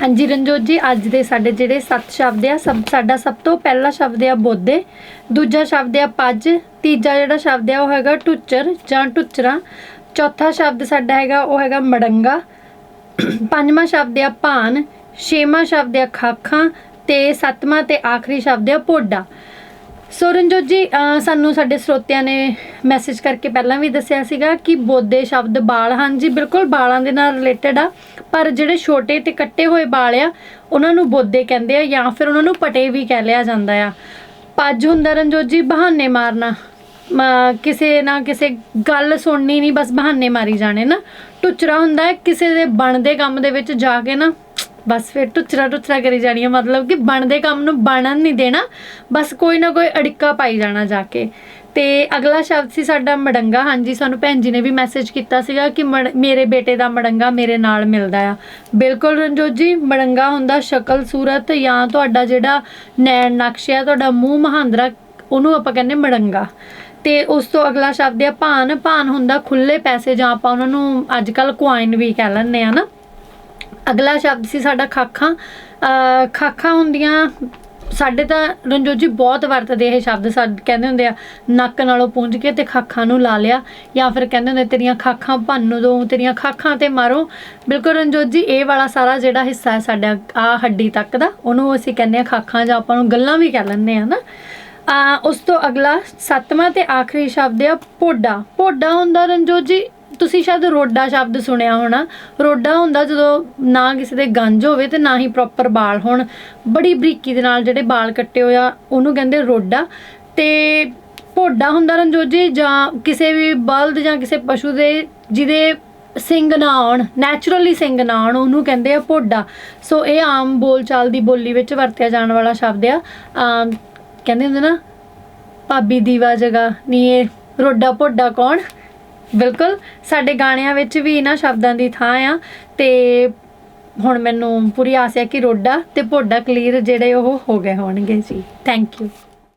ਹਾਂਜੀ ਰਣਜੋਤ ਜੀ, ਅੱਜ ਦੇ ਸਾਡੇ ਜਿਹੜੇ ਸੱਤ ਸ਼ਬਦ ਆ, ਸਭ ਸਾਡਾ ਸਭ ਤੋਂ ਪਹਿਲਾ ਸ਼ਬਦ ਆ ਬੋਦੇ ਦੂਜਾ ਸ਼ਬਦ ਆ ਪੱਜ, ਤੀਜਾ ਜਿਹੜਾ ਸ਼ਬਦ ਆ ਉਹ ਹੈਗਾ ਟੁੱਚਰ ਜਾਂ ਟੁੱਚਰਾ, ਚੌਥਾ ਸ਼ਬਦ ਸਾਡਾ ਹੈਗਾ ਉਹ ਹੈਗਾ ਮੜੰਗਾ, ਪੰਜਵਾਂ ਸ਼ਬਦ ਆ ਭਾਨ, ਛੇਵਾਂ ਸ਼ਬਦ ਆ ਖਾਖਾਂ ਤੇ ਸੱਤਵਾਂ ਤੇ ਆਖਰੀ ਸ਼ਬਦ ਆ ਪੋਡਾ। ਸੋ ਰਣਜੋਤ ਜੀ ਸਾਨੂੰ ਸਾਡੇ ਸਰੋਤਿਆਂ ਨੇ ਮੈਸੇਜ ਕਰਕੇ ਪਹਿਲਾਂ ਵੀ ਦੱਸਿਆ ਸੀਗਾ ਕਿ ਬੋਦੇ ਸ਼ਬਦ ਬਾਲ ਹਨ ਜੀ। ਬਿਲਕੁਲ ਬਾਲਾਂ ਦੇ ਨਾਲ ਰਿਲੇਟਡ ਆ, ਪਰ ਜਿਹੜੇ ਛੋਟੇ ਤੇ ਕੱਟੇ ਹੋਏ ਬਾਲ ਆ, ਉਹਨਾਂ ਨੂੰ ਬੋਦੇ ਕਹਿੰਦੇ ਆ ਜਾਂ ਫਿਰ ਉਹਨਾਂ ਨੂੰ ਪਟੇ ਵੀ ਕਹਿ ਲਿਆ ਜਾਂਦਾ ਆ। ਪੱਜ ਹੁੰਦਾ ਰਣਜੋਤ ਜੀ, ਬਹਾਨੇ ਮਾਰਨਾ। ਮ- ਕਿਸੇ ਨਾ ਕਿਸੇ ਗੱਲ ਸੁਣਨੀ ਨਹੀਂ, ਬਸ ਬਹਾਨੇ ਮਾਰੀ ਜਾਣੇ ਨਾ। ਟੁਚਰਾ ਹੁੰਦਾ ਕਿਸੇ ਦੇ ਬਣਦੇ ਕੰਮ ਦੇ ਵਿੱਚ ਜਾ ਕੇ ਨਾ ਬਸ ਫਿਰ ਟੁਚਰਾ ਟੁਚਰਾ ਕਰੀ ਜਾਣੀ ਹੈ ਮਤਲਬ ਕਿ ਬਣਦੇ ਕੰਮ ਨੂੰ ਬਣਨ ਨਹੀਂ ਦੇਣਾ, ਬਸ ਕੋਈ ਨਾ ਕੋਈ ਅੜਿੱਕਾ ਪਾਈ ਜਾਣਾ ਜਾ ਕੇ। ਤੇ ਅਗਲਾ ਸ਼ਬਦ ਸੀ ਸਾਡਾ ਮੜੰਗਾ, ਹਾਂਜੀ, ਸਾਨੂੰ ਭੈਣ ਜੀ ਨੇ ਵੀ ਮੈਸੇਜ ਕੀਤਾ ਸੀਗਾ ਕਿ ਮੜ- ਮੇਰੇ ਬੇਟੇ ਦਾ ਮੜੰਗਾ ਮੇਰੇ ਨਾਲ ਮਿਲਦਾ ਆ। ਬਿਲਕੁਲ ਰਣਜੋਤ ਜੀ, ਮੜੰਗਾ ਹੁੰਦਾ ਸ਼ਕਲ, ਸੂਰਤ ਜਾਂ ਤੁਹਾਡਾ ਜਿਹੜਾ ਨੈਣ ਨਕਸ਼ ਆ, ਤੁਹਾਡਾ ਮੂੰਹ ਮਹਾਂਦਰਾ, ਉਹਨੂੰ ਆਪਾਂ ਕਹਿੰਦੇ ਮੜੰਗਾ। ਤੇ ਉਸ ਤੋਂ ਅਗਲਾ ਸ਼ਬਦ ਆ ਭਾਨ ਭਾਨ ਹੁੰਦਾ ਖੁੱਲੇ ਪੈਸੇ ਜਾਂ ਆਪਾਂ ਉਹਨਾਂ ਨੂੰ ਅੱਜ ਕੱਲ ਕੁਆਇਨ ਵੀ ਕਹਿ ਲੈਂਦੇ ਆ ਨਾ। ਅਗਲਾ ਸ਼ਬਦ ਸੀ ਸਾਡਾ ਖਾਖਾਂ। ਖਾਖਾਂ ਹੁੰਦੀਆਂ, ਸਾਡੇ ਤਾਂ ਰਣਜੋਤ ਜੀ ਬਹੁਤ ਵਰਤਦੇ ਇਹ ਸ਼ਬਦ। ਸਾਡੇ ਕਹਿੰਦੇ ਹੁੰਦੇ ਆ, ਨੱਕ ਨਾਲੋਂ ਪੂੰਝ ਕੇ ਤੇ ਖਾਖਾਂ ਨੂੰ ਲਾ ਲਿਆ। ਜਾਂ ਫਿਰ ਕਹਿੰਦੇ ਹੁੰਦੇ, ਤੇਰੀਆਂ ਖਾਖਾਂ ਭੰਨ ਦੋ, ਤੇਰੀਆਂ ਖਾਖਾਂ ਤੇ ਮਾਰੋ। ਬਿਲਕੁਲ ਰਣਜੋਤ ਜੀ, ਇਹ ਵਾਲਾ ਸਾਰਾ ਜਿਹੜਾ ਹਿੱਸਾ ਹੈ ਸਾਡਾ, ਆ ਹੱਡੀ ਤੱਕ ਦਾ, ਉਹਨੂੰ ਅਸੀਂ ਕਹਿੰਦੇ ਆ ਖਾਖਾਂ ਜਾਂ ਆਪਾਂ ਨੂੰ ਗੱਲਾਂ ਵੀ ਕਹਿ ਲੈਂਦੇ ਆ ਨਾ। ਆ ਉਸ ਤੋਂ ਅਗਲਾ, ਸੱਤਵਾਂ ਤੇ ਆਖਰੀ ਸ਼ਬਦ ਆ, ਪੋਡਾ। ਪੋਡਾ ਹੁੰਦਾ ਰਣਜੋਤ ਜੀ ਤੁਸੀਂ ਸ਼ਾਇਦ ਰੋਡਾ ਸ਼ਬਦ ਸੁਣਿਆ ਹੋਣਾ। ਰੋਡਾ ਹੁੰਦਾ ਜਦੋਂ ਨਾ ਕਿਸੇ ਦੇ ਗੰਜ ਹੋਵੇ ਤੇ ਨਾ ਹੀ ਪ੍ਰੋਪਰ ਬਾਲ ਹੋਣ। ਬੜੀ ਬਰੀਕੀ ਦੇ ਨਾਲ ਜਿਹੜੇ ਬਾਲ ਕੱਟੇ ਹੋਏ ਆ, ਉਹਨੂੰ ਕਹਿੰਦੇ ਰੋਡਾ। ਤੇ ਭੋਡਾ ਹੁੰਦਾ ਰਣਜੋਤ ਜੀ ਜਾਂ ਕਿਸੇ ਵੀ ਬਲਦ ਜਾਂ ਕਿਸੇ ਪਸ਼ੂ ਦੇ ਜਿਹਦੇ ਸਿੰਘ ਨਾ ਆਉਣ ਨੈਚੁਰਲੀ ਸਿੰਘ ਨਾ ਆਉਣ, ਉਹਨੂੰ ਕਹਿੰਦੇ ਆ ਭੋਡਾ। ਸੋ ਇਹ ਆਮ ਬੋਲਚਾਲ ਦੀ ਬੋਲੀ ਵਿੱਚ ਵਰਤਿਆ ਜਾਣ ਵਾਲਾ ਸ਼ਬਦ ਆ। ਕਹਿੰਦੇ ਹੁੰਦੇ ਨਾ, ਭਾਬੀ ਦੀਵਾ ਜਗਾ, ਨੀ ਇਹ ਰੋਡਾ ਭੋਡਾ ਕੌਣ? ਬਿਲਕੁਲ, ਸਾਡੇ ਗਾਣਿਆਂ ਵਿੱਚ ਵੀ ਇਹਨਾਂ ਸ਼ਬਦਾਂ ਦੀ ਥਾਂ ਆ ਤੇ ਹੁਣ ਮੈਨੂੰ ਪੂਰੀ ਆਸ ਹੈ ਕਿ ਰੋਡਾ ਤੇ ਭੋਡਾ ਕਲੀਅਰ ਜਿਹੜੇ ਉਹ ਹੋ ਗਏ ਹੋਣਗੇ ਜੀ। Thank you